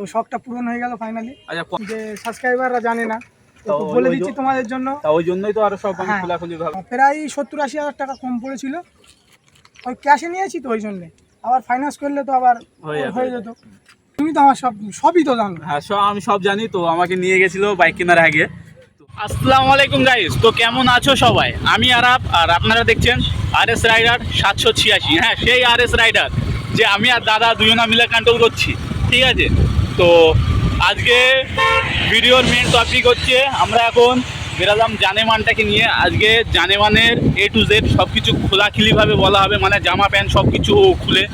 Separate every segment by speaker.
Speaker 1: তো শখটা পূরণ হয়ে গেল ফাইনালি
Speaker 2: আচ্ছা
Speaker 1: যে সাবস্ক্রাইবাররা জানে না তো বলে দিচ্ছি তোমাদের জন্য।
Speaker 2: ওই জন্যই তো আরও সব আমি
Speaker 1: হ্যাঁ।
Speaker 2: খোলাখুলি ভাবে
Speaker 1: প্রায় সত্তর আশি হাজার টাকা কম পড়েছিল। ওই ক্যাশে নিয়েছি তো ওই জন্যে। আবার ফাইন্যান্স করলে তো আবার
Speaker 2: হয়ে
Speaker 1: হয়ে যেত। তুমি তো আমার সব সবই তো জানো।
Speaker 2: হ্যাঁ সব আমি সব জানি তো আমাকে নিয়ে গেছিল বাইক কেনার আগে। আসসালামু আলাইকুম গাইস তো কেমন আছো সবাই? আমি আরাপ আর আপনারা দেখছেন আর এস রাইডার সাতশো ছিয়াশি। হ্যাঁ সেই আর এস রাইডার যে আমি আর দাদা দুজনা মিলে কন্ট্রোল করছি। ঠিক আছে? তো আজকে ভিডিওর মেন টপিক হচ্ছে আমরা এখন বেরালাম জানেমানটাকে নিয়ে। আজকে জানেমানের এ টু জেড সব কিছু খোলাখিলিভাবে বলা হবে মানে জামা প্যান্ট সব কিছু খুলে।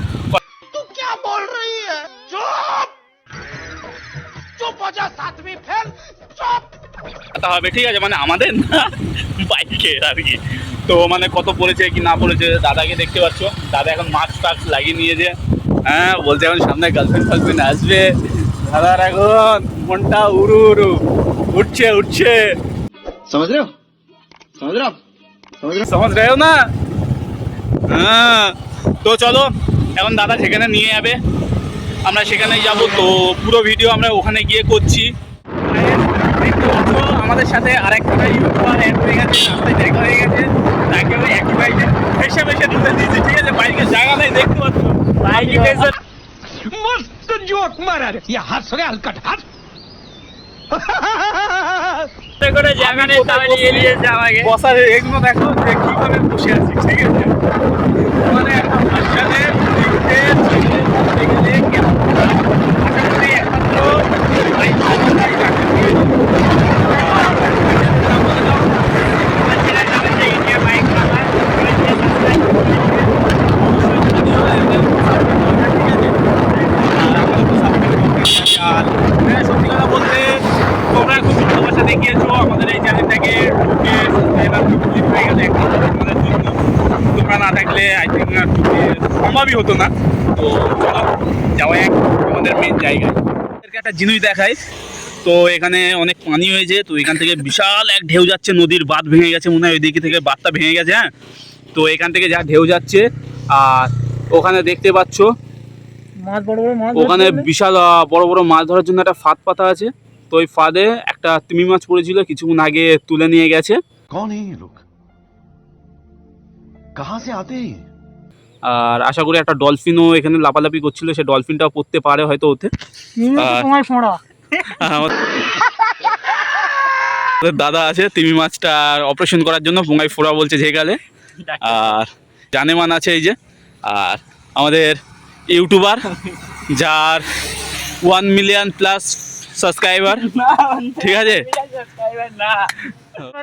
Speaker 2: হবে ঠিক আছে মানে আমাদের না বাইকে আর কি। তো মানে কত পড়েছে কি না পড়েছে দাদাকে দেখতে পাচ্ছ। দাদা এখন মাস্ক টাস্ক লাগিয়ে নিয়েছে। হ্যাঁ বলছে এখন সামনে গার্লফ্রেন্ড ফার্লফ্রেন্ড আসবে। দাদার এখন মনটা উড়ু উড়ু? উঠছে উঠছে।
Speaker 3: সমাজ রেও সমাজ
Speaker 2: সমাজ রেও না? হ্যাঁ তো চলো এখন দাদা সেখানে নিয়ে যাবে। আমরা সেখানে যাব। তো পুরো ভিডিও আমরা ওখানে গিয়ে করছি। আমাদের সাথে আরেকটা ইউটিউবার অ্যাড হয়ে গেছে রাস্তায় দেখা হয়ে গেছে। তাকে ওই একই বাইকে ফেসে ফেসে ঢুকে দিয়েছি। ঠিক আছে বাইকের জায়গা নেই দেখতে পাচ্ছ। বাইকে
Speaker 4: મસ્ત જોક મારા યા હાથ રે હલકટ હાથ
Speaker 2: কোনো জায়গা নেই তাহলে এড়িয়ে যাওয়া গে বসার এগুলো দেখো যে কীভাবে বসে আছি ঠিক আছে মানে হতো না। তো চলো যাওয়া এক আমাদের মেন জায়গায়। একটা জিনিস দেখাই। তো এখানে অনেক পানি হয়েছে তো এখান থেকে বিশাল এক ঢেউ যাচ্ছে নদীর বাঁধ ভেঙে গেছে মনে হয় ওইদিকে থেকে বাঁধটা ভেঙে গেছে হ্যাঁ? তো এখান থেকে যা ঢেউ যাচ্ছে আর ওখানে দেখতে পাচ্ছ ওখানে বিশাল বড় বড় মাছ ধরার জন্য একটা ফাঁদ পাতা আছে। তো ওই ফাঁদে একটা তিমি মাছ পড়েছিল কিছুক্ষণ আগে তুলে নিয়ে গেছে।
Speaker 3: কোন এই লোক? কাহা সে আতে?
Speaker 2: আর আশা করি একটা ডলফিনও এখানে লাপালাপি করছিল সে ডলফিনটাও পড়তে পারে হয়তো ওতে। দাদা আছে তিমি মাছটার অপারেশন করার জন্য পুঙ্গাই ফোড়া বলছে ঝেগালে আর জানেমান আছে এই যে আর আমাদের ইউটিউবার যার ওয়ান মিলিয়ন প্লাস সাবস্ক্রাইবার ঠিক আছে?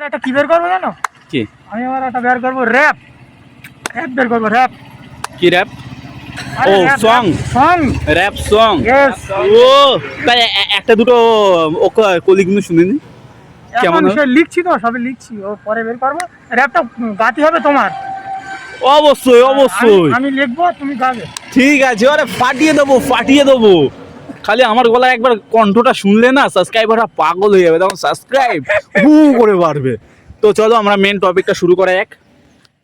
Speaker 1: একটা কি বের করব জানো?
Speaker 2: কি?
Speaker 1: আমি আবার একটা বের করব র্যাপ র্যাপ বের করব র্যাপ
Speaker 2: কি র্যাপ ও, song.
Speaker 1: সং
Speaker 2: র্যাপ সং ও তাই একটা দুটো ওকে কলিগুলো শুনিনি। কেমন?
Speaker 1: লিখছি তো সবে লিখছি। ও পরে বের করব। র্যাপটা গাতে হবে তোমার।
Speaker 2: অবশ্যই অবশ্যই।
Speaker 1: আমি- আমি লিখব তুমি গাবে।
Speaker 2: ঠিক আছে আরে ফাটিয়ে দেবো ফাটিয়ে দেবো। খালি আমার গলায় একবার কণ্ঠটা শুনলে না সাবস্ক্রাইবাররা পাগল হয়ে যাবে। তখন সাবস্ক্রাইব হু করে বাড়বে। তো চলো আমরা মেন টপিকটা শুরু করা এক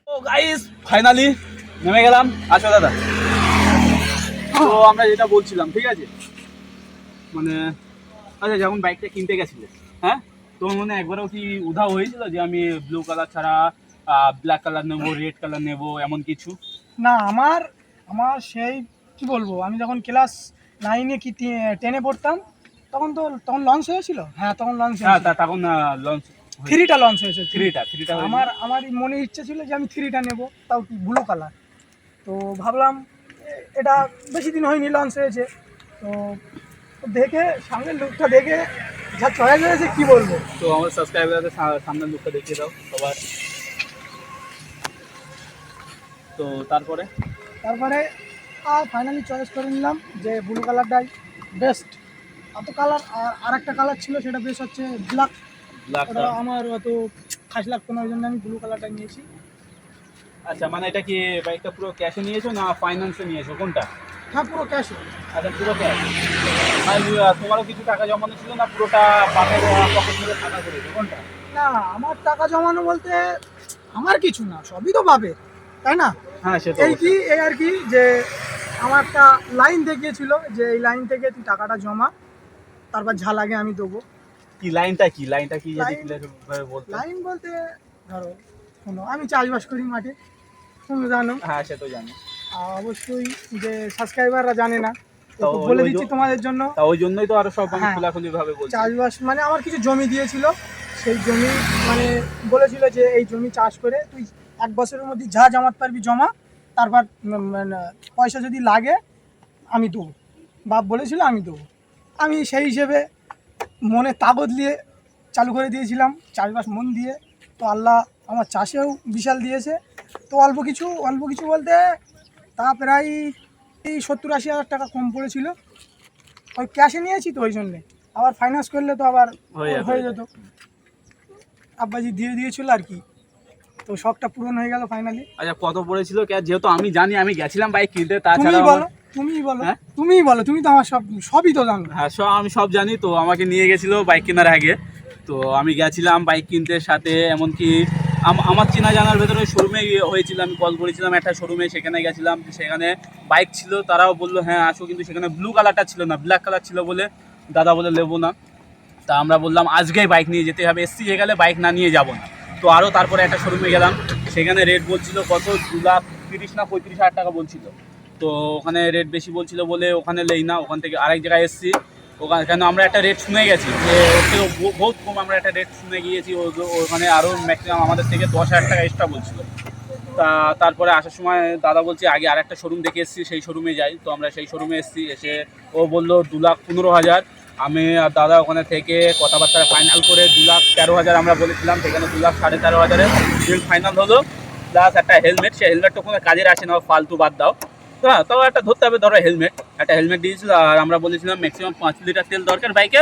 Speaker 2: ও গাইস ফাইনালি নেমে গেলাম আচ্ছা দাদা। তো আমরা যেটা বলছিলাম ঠিক আছে? মানে আচ্ছা যখন বাইকটা কিনতে গেছিলে হ্যাঁ? তোমার মনে একবারও কি উধাও হয়েছিল যে আমি ব্লু কালার ছাড়া ব্ল্যাক কালার নেব রেড কালার নেব এমন কিছু?
Speaker 1: না আমার আমার সেই কি বলব আমি যখন ক্লাস নাইনে কি টেনে পড়তাম তখন তো তখন লঞ্চ হয়েছিল? হ্যাঁ তখন লঞ্চ
Speaker 2: হ্যাঁ তখন লঞ্চ
Speaker 1: থ্রিটা লঞ্চ হয়েছে
Speaker 2: থ্রিটা থ্রিটা
Speaker 1: আমার আমার মনে ইচ্ছে ছিল যে আমি থ্রিটা নেব তাও কি ব্লু কালার তো ভাবলাম এটা বেশি দিন হয়নি লঞ্চ হয়েছে তো দেখে সামনের লুকটা দেখে যা চয়েস হয়েছে কি বলব?
Speaker 2: তো আমার সাবস্ক্রাইবারদের সামনের লুকটা দেখিয়ে দাও সবার। তো তারপরে?
Speaker 1: তারপরে আর ফাইনালি চয়েস করে নিলাম যে ব্লু কালারটাই বেস্ট অত কালার আর আরেকটা কালার ছিল সেটা বেশ হচ্ছে ব্ল্যাক
Speaker 2: ব্ল্যাক
Speaker 1: আমার অত খাস লাগতো না ওই জন্য আমি ব্লু কালারটা নিয়েছি।
Speaker 2: আচ্ছা মানে এটা কি বাইকটা পুরো ক্যাশে নিয়েছো না ফাইন্যান্সে নিয়েছো? কোনটা?
Speaker 1: হ্যাঁ পুরো ক্যাশ
Speaker 2: আচ্ছা পুরো ক্যাশ আর তোমারও কিছু টাকা জমানো ছিল না? পুরোটা বাপের পকেট থেকে টাকা করেছ কোনটা?
Speaker 1: না আমার টাকা জমানো বলতে আমার কিছু না সবই তো পাবে তাই না?
Speaker 2: হ্যাঁ সেটা
Speaker 1: এই কি এই আর কি যে আমার একটা লাইন দেখিয়েছিল যে এই লাইন থেকে তুই টাকাটা জমা তারপর যা লাগে আমি দেবো।
Speaker 2: কি লাইনটা কি? লাইনটা কি যদি
Speaker 1: লাইন-
Speaker 2: বলতে?
Speaker 1: লাইন বলতে ধরো শোনো আমি চাষবাস করি মাঠে। তুমি জানো?
Speaker 2: হ্যাঁ সে তো জানি।
Speaker 1: অবশ্যই যে সাবস্ক্রাইবাররা জানে না বলে দিচ্ছি তোমাদের জন্য।
Speaker 2: ওই জন্যই তো আরও সব আমি
Speaker 1: হ্যাঁ।
Speaker 2: খোলাখুলি ভাবে বলছি।
Speaker 1: চাষবাস মানে আমার কিছু জমি দিয়েছিল। সেই জমি মানে বলেছিল যে এই জমি চাষ করে তুই এক বছরের মধ্যে যা জমাতে পারবি জমা তারপর মানে পয়সা যদি লাগে আমি দেবো। বাপ বলেছিল আমি দেবো। আমি সেই হিসেবে মনে তাগদ নিয়ে চালু করে দিয়েছিলাম চাষবাস মন দিয়ে। তো আল্লাহ আমার চাষেও বিশাল দিয়েছে। তো অল্প কিছু অল্প কিছু বলতে তা প্রায় এই সত্তর আশি হাজার টাকা কম পড়েছিল। ওই ক্যাশে নিয়েছি তো ওই জন্যে। আবার ফাইন্যান্স করলে তো আবার
Speaker 2: হয়ে
Speaker 1: যেত। আব্বাজি দিয়ে দিয়েছিল আর কি। তো শখটা পূরণ হয়ে গেল ফাইনালি
Speaker 2: আচ্ছা কত পড়েছিল কে যেহেতু আমি জানি আমি গেছিলাম বাইক কিনতে তাছাড়া
Speaker 1: বলো তুমিই বলো
Speaker 2: হ্যাঁ?
Speaker 1: তুমিই বলো তুমি তো আমার সব সবই তো জানো।
Speaker 2: হ্যাঁ সব আমি সব জানি তো আমাকে নিয়ে গেছিল বাইক কেনার আগে। তো আমি গেছিলাম বাইক কিনতে সাথে এমনকি আমার চেনা জানার ভেতরে শোরুমে হয়েছিল, আমি কল করেছিলাম একটা শোরুমে সেখানে গেছিলাম, সেখানে বাইক ছিল, তারাও বলল হ্যাঁ আসো। কিন্তু সেখানে ব্লু কালারটা ছিল না ব্ল্যাক কালার ছিল বলে দাদা বলে, নেব না। তা আমরা বললাম, আজকেই বাইক নিয়ে যেতে হবে। এসছি হয়ে গেলে বাইক না নিয়ে যাব না। তো আরও তারপরে একটা শোরুমে গেলাম, সেখানে রেট বলছিল কত? দু লাখ তিরিশ না পঁয়ত্রিশ হাজার টাকা বলছিল। তো ওখানে রেট বেশি বলছিল বলে ওখানে লেই না, ওখান থেকে আরেক জায়গায় এসেছি। ওখানে কেন আমরা একটা রেট শুনে গেছি যে ওর থেকে বহুত কম আমরা একটা রেট শুনে গিয়েছি ওখানে আরও ম্যাক্সিমাম আমাদের থেকে দশ হাজার টাকা এক্সট্রা বলছিল। তা তারপরে আসার সময় দাদা বলছে, আগে আর একটা শোরুম দেখে এসেছি, সেই শোরুমে যাই। তো আমরা সেই শোরুমে এসেছি, এসে ও বলল, দু লাখ পনেরো হাজার। আমি আর দাদা ওখানে থেকে কথাবার্তা ফাইনাল করে দু লাখ তেরো হাজার আমরা বলেছিলাম, সেখানে দু লাখ সাড়ে তেরো হাজারে ফাইনাল হলো। প্লাস একটা হেলমেট সেই হেলমেটটা কোনো কাজের আসে না ফালতু বাদ দাও। হ্যাঁ তাও একটা ধরতে হবে ধরো হেলমেট একটা হেলমেট দিয়েছিল আর আমরা বলেছিলাম ম্যাক্সিমাম পাঁচ লিটার তেল দরকার বাইকে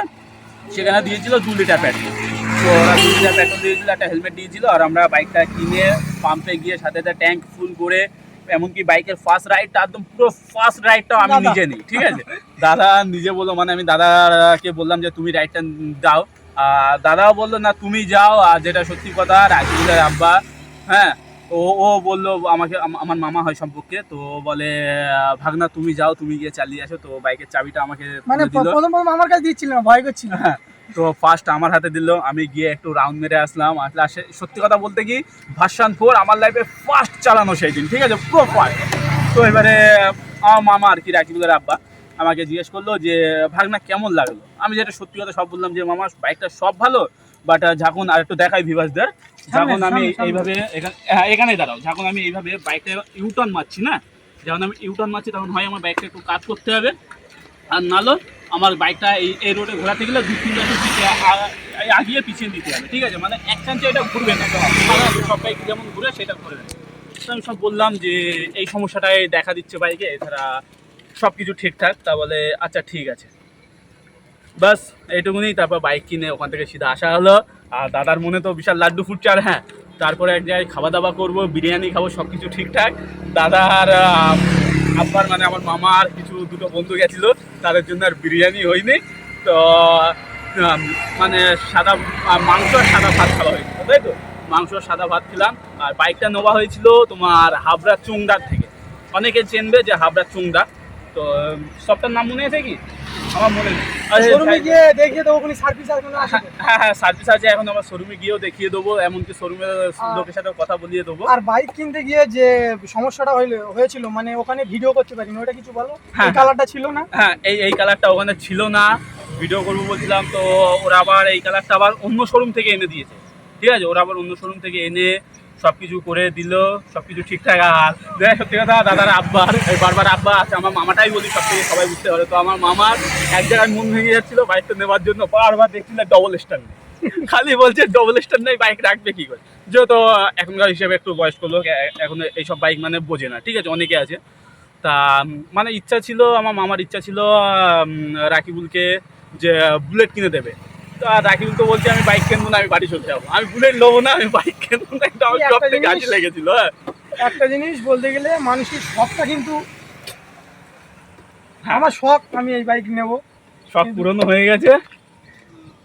Speaker 2: সেখানে দিয়েছিল দু লিটার পেট্রোল তো ওরা দু লিটার পেট্রোল দিয়েছিল একটা হেলমেট দিয়েছিল আর আমরা বাইকটা কিনে পাম্পে গিয়ে সাথে সাথে ট্যাঙ্ক ফুল করে এমনকি বাইকের ফার্স্ট রাইডটা একদম পুরো ফার্স্ট রাইডটাও আমি নিজে নিই ঠিক আছে? দাদা নিজে বলল মানে আমি দাদাকে বললাম যে তুমি রাইডটা দাও। আর দাদাও বলল না তুমি যাও। আর যেটা সত্যি কথা রাকিবুলের আব্বা হ্যাঁ ও ও বলল আমাকে আমার মামা হয় সম্পর্কে তো বলে ভাগনা তুমি যাও তুমি গিয়ে চালিয়ে আসো তো বাইকের চাবিটা আমাকে
Speaker 1: মানে প্রথম প্রথম আমার কাছে দিচ্ছিল না ভয় করছিল।
Speaker 2: হ্যাঁ তো ফার্স্ট আমার হাতে দিল আমি গিয়ে একটু রাউন্ড মেরে আসলাম আসলে আসে সত্যি কথা বলতে কি ভার্সান ফোর আমার লাইফে ফার্স্ট চালানো সেই দিন ঠিক আছে পুরো ফার্স্ট তো এবারে আমার মামা আর কি রাকিবুলের আব্বা আমাকে জিজ্ঞেস করল যে ভাগনা কেমন লাগল? আমি যেটা সত্যি কথা সব বললাম যে মামা বাইকটা সব ভালো বাট যখন আর একটু দেখাই ভিভাসদের যখন আমি। এইভাবে এখানে হ্যাঁ এখানেই দাঁড়াও। যখন আমি এইভাবে বাইকটা ইউটার্ন মারছি না? যখন আমি ইউটার্ন মারছি তখন হয় আমার বাইকটা একটু কাজ করতে হবে। আর নালো আমার বাইকটা এই এই রোডে ঘোরাতে গেলে দু তিন বছর পিছিয়ে আগিয়ে পিছিয়ে দিতে হবে ঠিক আছে? মানে এক চান্সে এটা ঘুরবে না সব বাইক যেমন ঘুরে সেটা ঘুরবে তো আমি সব বললাম যে এই সমস্যাটাই দেখা দিচ্ছে বাইকে এছাড়া সব কিছু ঠিকঠাক। তা বলে আচ্ছা ঠিক আছে। বাস এইটুকুনি তারপর বাইক কিনে ওখান থেকে সিধা আসা হলো। আর দাদার মনে তো বিশাল লাড্ডু ফুটছে আর হ্যাঁ তারপরে এক জায়গায় খাওয়া দাওয়া করব, বিরিয়ানি খাব সব কিছু ঠিকঠাক দাদার আব্বার মানে আমার মামার কিছু দুটো বন্ধু গেছিল, তাদের জন্য আর বিরিয়ানি হয়নি। তো মানে সাদা মাংস আর সাদা ভাত খাওয়া হয়েছিল তাই তো? মাংস আর সাদা ভাত খেলাম, আর বাইকটা নেওয়া হয়েছিল তোমার হাবড়া চুংডার থেকে। অনেকে চেনবে যে হাবড়া চুংদা। তো সবটার নাম মনে আছে কি? আমার মনে নেই
Speaker 1: শোরুমে গিয়ে দেখিয়ে দেবো ওখানে সার্ভিস আর কোনো
Speaker 2: হ্যাঁ হ্যাঁ হ্যাঁ সার্ভিস আছে এখন আমার শোরুমে গিয়েও দেখিয়ে দেবো এমনকি শোরুমের লোকের সাথে কথা বলিয়ে দেবো।
Speaker 1: আর বাইক কিনতে গিয়ে যে সমস্যাটা হইলে হয়েছিল মানে ওখানে ভিডিও করতে পারিনি ওটা কিছু বলো?
Speaker 2: হ্যাঁ।
Speaker 1: কালারটা ছিল না?
Speaker 2: হ্যাঁ এই এই কালারটা ওখানে ছিল না। ভিডিও করব বলছিলাম তো ওরা আবার এই কালারটা আবার অন্য শোরুম থেকে এনে দিয়েছে। ঠিক আছে ওরা আবার অন্য শোরুম থেকে এনে সব কিছু করে দিল সব কিছু ঠিকঠাক। আর সত্যি কথা, দাদার আব্বার এই বারবার আব্বা আছে, আমার মামাটাই বলি সব থেকে সবাই বুঝতে পারে। তো আমার মামার এক জায়গায় মন ভেঙে যাচ্ছিল, বাইকটা নেওয়ার জন্য। বারবার দেখছিল ডবল স্টার খালি বলছে ডবল স্টার নেই, বাইক রাখবে কি করে? যেহেতু এখনকার হিসেবে একটু বয়স্ক লোক এখন এইসব বাইক মানে বোঝে না, ঠিক আছে, অনেকে আছে। তা মানে ইচ্ছা ছিল, আমার মামার ইচ্ছা ছিল রাকিবুলকে যে বুলেট কিনে দেবে। রাকিবুল তো বলছে আমি বাইক কিনবো না আমি বাড়ি চলে যাব। আমি বুলেট নেব না আমি বাইক কিনবো না এটা আমার সব থেকে কাজে লেগেছিল হ্যাঁ।
Speaker 1: একটা জিনিস বলতে গেলে মানুষের শখটা কিন্তু আমার শখ আমি এই বাইক নেব।
Speaker 2: সব পুরনো হয়ে গেছে।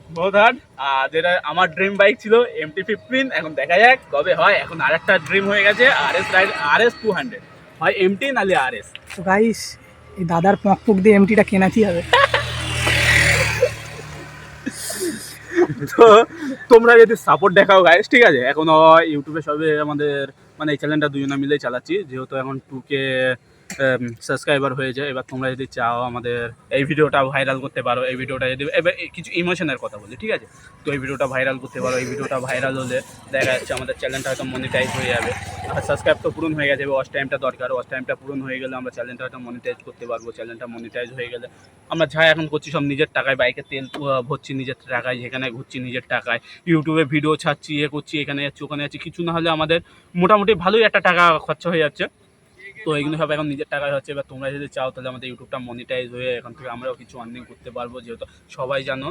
Speaker 2: বহুত হার্ড আর যেটা আমার ড্রিম বাইক ছিল এমটি ফিফটিন এখন দেখা যাক কবে হয়। এখন আর একটা ড্রিম হয়ে গেছে R S ride R S two hundred হয় এম এমটি নালে আর এস
Speaker 1: গাইস এই দাদার পক পক দিয়ে এমটিটা কেনাতেই হবে।
Speaker 2: তো তোমরা যদি সাপোর্ট দেখাও গাইস ঠিক আছে? এখনও ইউটিউবে সবে আমাদের মানে এই চ্যানেলটা দুজনে মিলে চালাচ্ছি। যেহেতু এখন টু কে সাবস্ক্রাইবার হয়ে যায় এবার তোমরা যদি চাও আমাদের এই ভিডিওটা ভাইরাল করতে পারো, এই ভিডিওটা যদি এবার কিছু ইমোশনের কথা বলি, ঠিক আছে? তো এই ভিডিওটা ভাইরাল করতে পারো, এই ভিডিওটা ভাইরাল হলে দেখা যাচ্ছে আমাদের চ্যানেলটা হয়তো মনিটাইজ হয়ে যাবে। আর সাবস্ক্রাইব তো পূরণ হয়ে গেছে ওয়াচ টাইমটা দরকার। ওয়াচ টাইমটা পূরণ হয়ে গেলে আমরা চ্যানেলটা হয়তো মনিটাইজ করতে পারব চ্যানেলটা মনিটাইজ হয়ে গেলে। আমরা যা এখন করছি সব নিজের টাকায় বাইকে তেল ভরছি নিজের টাকায়, যেখানে ঘুরছি নিজের টাকায়। ইউটিউবে ভিডিও ছাড়ছি, এ করছি, এখানে যাচ্ছি, ওখানে যাচ্ছি, কিছু না হলে আমাদের মোটামুটি ভালোই একটা টাকা খরচা হয়ে যাচ্ছে। তো এইগুলো সব এখন নিজের টাকায় হচ্ছে, এবার তোমরা যদি চাও তাহলে আমাদের ইউটিউবটা মনিটাইজ হয়ে এখান থেকে আমরাও কিছু আর্নিং করতে পারব, যেহেতু সবাই জানো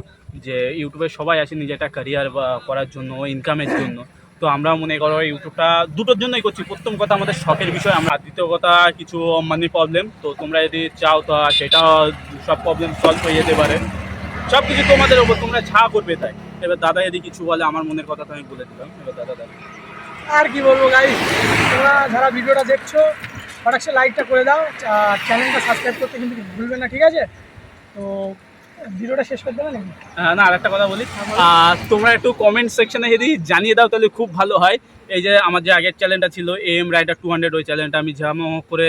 Speaker 2: যে ইউটিউবে সবাই আসে নিজের একটা ক্যারিয়ার বা করার জন্য ইনকামের জন্য। তো আমরা মনে করো ইউটিউবটা দুটোর জন্যই করছি। প্রথম কথা আমাদের শখের বিষয় আমরা দ্বিতীয় কথা কিছু মানি প্রবলেম তো তোমরা যদি চাও তো সেটা সব প্রবলেম সলভ হয়ে যেতে পারে। সব কিছু তোমাদের ওপর, তোমরা ছা করবে তাই। এবার দাদা যদি কিছু বলে, আমার মনের কথা তো আমি বলে দিলাম। এবার দাদা দাদা।
Speaker 1: আর কি বলব গাই তোমরা যারা ভিডিওটা দেখছ ফটাকসে লাইকটা করে দাও আর চ্যানেলটা সাবস্ক্রাইব করতে কিন্তু ভুলবে না ঠিক আছে তো ভিডিওটা শেষ করতে নাকি
Speaker 2: হ্যাঁ, না আরেকটা কথা বলি আর তোমরা একটু কমেন্ট সেকশনে যদি জানিয়ে দাও তাহলে খুব ভালো হয় এই যে আমার যে আগের চ্যানেলটা ছিল এম রাইডার টু হান্ড্রেড ওই চ্যানেলটা আমি যেমন করে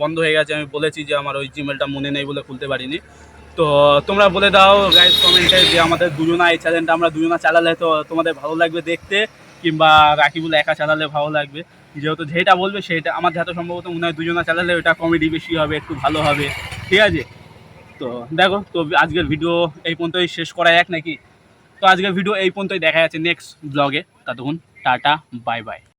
Speaker 2: বন্ধ হয়ে গেছে আমি বলেছি যে আমার ওই জিমেলটা মনে নেই বলে খুলতে পারিনি তো তোমরা বলে দাও গাইজ কমেন্টে যে আমাদের দুজনা এই চ্যানেলটা আমরা দুজনা চালালে তো তোমাদের ভালো লাগবে দেখতে কিংবা রাকিবুল একা চালালে ভালো লাগবে। যেহেতু যেটা বলবে সেটা, আমার যাতে সম্ভবত মনে হয় দুজনা চালালে ওটা কমেডি বেশি হবে, একটু ভালো হবে। ঠিক আছে? তো দেখো, তো আজকের ভিডিও এই পর্যন্তই শেষ করা এক নাকি? তো আজকের ভিডিও এই পর্যন্তই দেখা যাচ্ছে নেক্সট ব্লগে ততক্ষণ টাটা বাই বাই